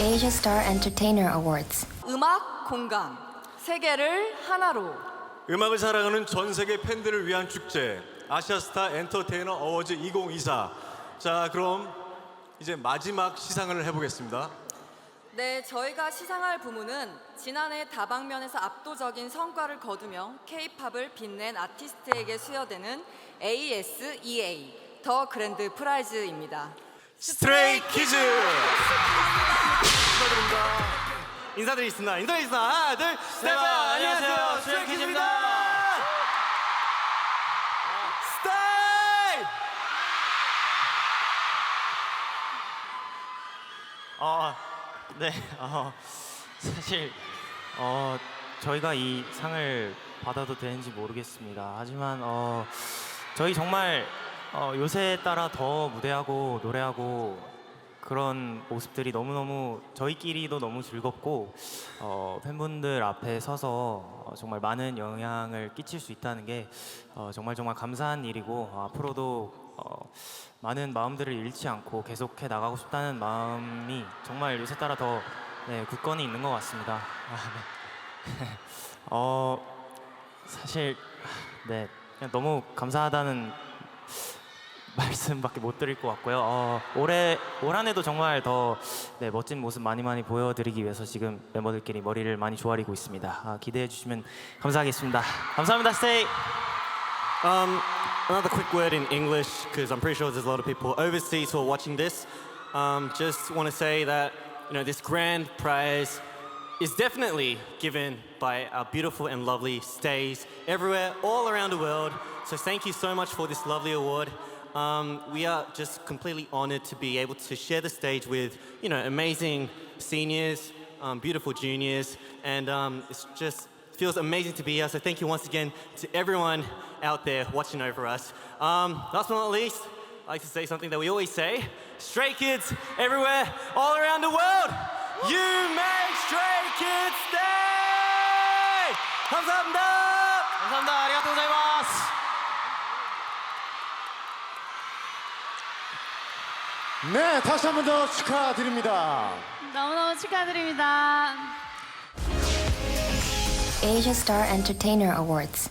Asia Star Entertainer Awards. 음악 공감 세계를 하나로 음악을 사랑하는 전 세계 팬들을 위한 축제 아시아스타 엔터테이너 어워즈 2024. 자, 그럼 이제 마지막 시상을 해보겠습니다. 네 저희가 시상할 부문은 지난해 다방면에서 압도적인 성과를 거두며 K-팝을 빛낸 아티스트에게 수여되는 ASEA 더 그랜드 프라이즈입니다. 스트레이 키즈. 인사드리겠습니다. 인사드리겠습니다. 하나, 둘, 셋. 네, 안녕하세요. 스트레이 키즈입니다. 스타일! 어, 네. 어, 사실 어, 저희가 이 상을 받아도 되는지 모르겠습니다. 하지만 어, 저희 정말 어, 요새에 따라 더 무대하고 노래하고 그런 모습들이 너무너무 저희끼리도 너무 즐겁고 어, 팬분들 앞에 서서 어, 정말 많은 영향을 끼칠 수 있다는 게 어, 정말 정말 감사한 일이고 어, 앞으로도 어, 많은 마음들을 잃지 않고 계속해 나가고 싶다는 마음이 정말 요새 따라 더 네, 굳건히 있는 것 같습니다. 아, 네. 어, 사실 네 그냥 너무 감사하다는 말씀밖에 못 드릴 것 같고요. 어, 올해 올 한해도 정말 더 네, 멋진 모습 많이 많이 보여드리기 위해서 지금 멤버들끼리 머리를 많이 조아리고 있습니다. 아, 기대해 주시면 감사하겠습니다. 감사합니다. 스테이. Um, another quick word in English, because I'm pretty sure there's a lot of people overseas who are watching this. Um, just want to say that you know this grand prize is definitely given by our beautiful and lovely stays everywhere, all around the world. So thank you so much for this lovely award. Um, we are just completely honored to be able to share the stage with you know amazing seniors, um, beautiful juniors, and um, it's just feels amazing to be here. So thank you once again to everyone out there watching over us. Um, last but not least, I like to say something that we always say: Stray Kids everywhere, all around the world. You make Stray Kids stay. 감사 네, 다시 한 번 더 축하드립니다. 너무너무 축하드립니다. Asia Star Entertainer Awards.